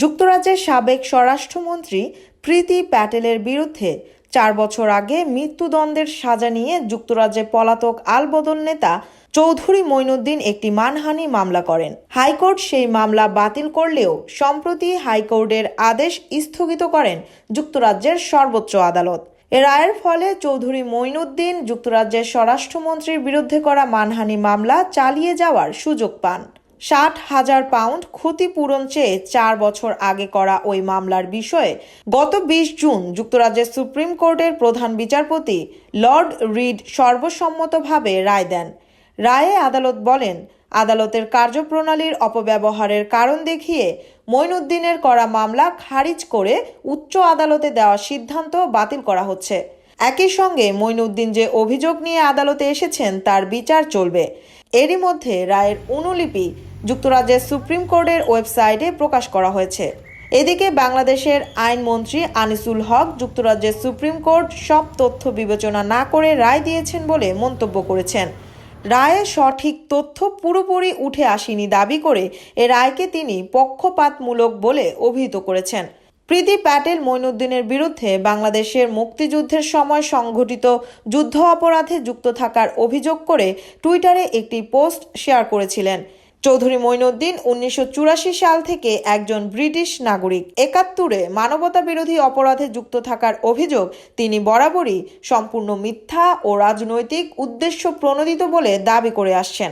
যুক্তরাজ্যের সাবেক স্বরাষ্ট্রমন্ত্রী প্রীতি প্যাটেলের বিরুদ্ধে চার বছর আগে মৃত্যুদণ্ডের সাজা নিয়ে যুক্তরাজ্যে পলাতক আলবদল নেতা চৌধুরী মঈনুদ্দিন একটি মানহানি মামলা করেন। হাইকোর্ট সেই মামলা বাতিল করলেও সম্প্রতি হাইকোর্টের আদেশ স্থগিত করেন যুক্তরাজ্যের সর্বোচ্চ আদালত। এ রায়ের ফলে চৌধুরী মঈনুদ্দিন যুক্তরাজ্যের স্বরাষ্ট্রমন্ত্রীর বিরুদ্ধে করা মানহানি মামলা চালিয়ে যাওয়ার সুযোগ পান। ষাট হাজার পাউন্ড ক্ষতিপূরণ চেয়ে চার বছর আগে করা ওই মামলার বিষয়ে গত বিশ জুন যুক্তরাজ্যের সুপ্রিম কোর্টের প্রধান বিচারপতি লর্ড রিড সর্বসম্মতভাবে রায় দেন। রায়ে আদালত বলেন, আদালতের কার্যপ্রণালীর অপব্যবহারের কারণ দেখিয়ে মঈনুদ্দিনের করা মামলা খারিজ করে উচ্চ আদালতে দেওয়া সিদ্ধান্ত বাতিল করা হচ্ছে। একই সঙ্গে মঈনুদ্দিন যে অভিযোগ নিয়ে আদালতে এসেছেন, তার বিচার চলবে। এরই মধ্যে রায়ের অনুলিপি যুক্তরাজ্যের সুপ্রিম কোর্টের ওয়েবসাইটে প্রকাশ করা হয়েছে। এদিকে বাংলাদেশের আইনমন্ত্রী আনিসুল হক যুক্তরাজ্যের সুপ্রিম কোর্ট সব তথ্য বিবেচনা না করে রায় দিয়েছেন বলে মন্তব্য করেছেন। রায়ে সঠিক তথ্য পুরোপুরি উঠে আসেনি দাবি করে এ রায়কে তিনি পক্ষপাতমূলক বলে অভিহিত করেছেন। প্রীতি প্যাটেল মঈনুদ্দিনের বিরুদ্ধে বাংলাদেশের মুক্তিযুদ্ধের সময় সংঘটিত যুদ্ধ অপরাধে যুক্ত থাকার অভিযোগ করে টুইটারে একটি পোস্ট শেয়ার করেছিলেন। চৌধুরী মঈনুদ্দিন উনিশশো সাল থেকে একজন ব্রিটিশ নাগরিক। একাত্তরে মানবতা বিরোধী অপরাধে যুক্ত থাকার অভিযোগ তিনি বরাবরই সম্পূর্ণ মিথ্যা ও রাজনৈতিক উদ্দেশ্য প্রণোদিত বলে দাবি করে আসছেন।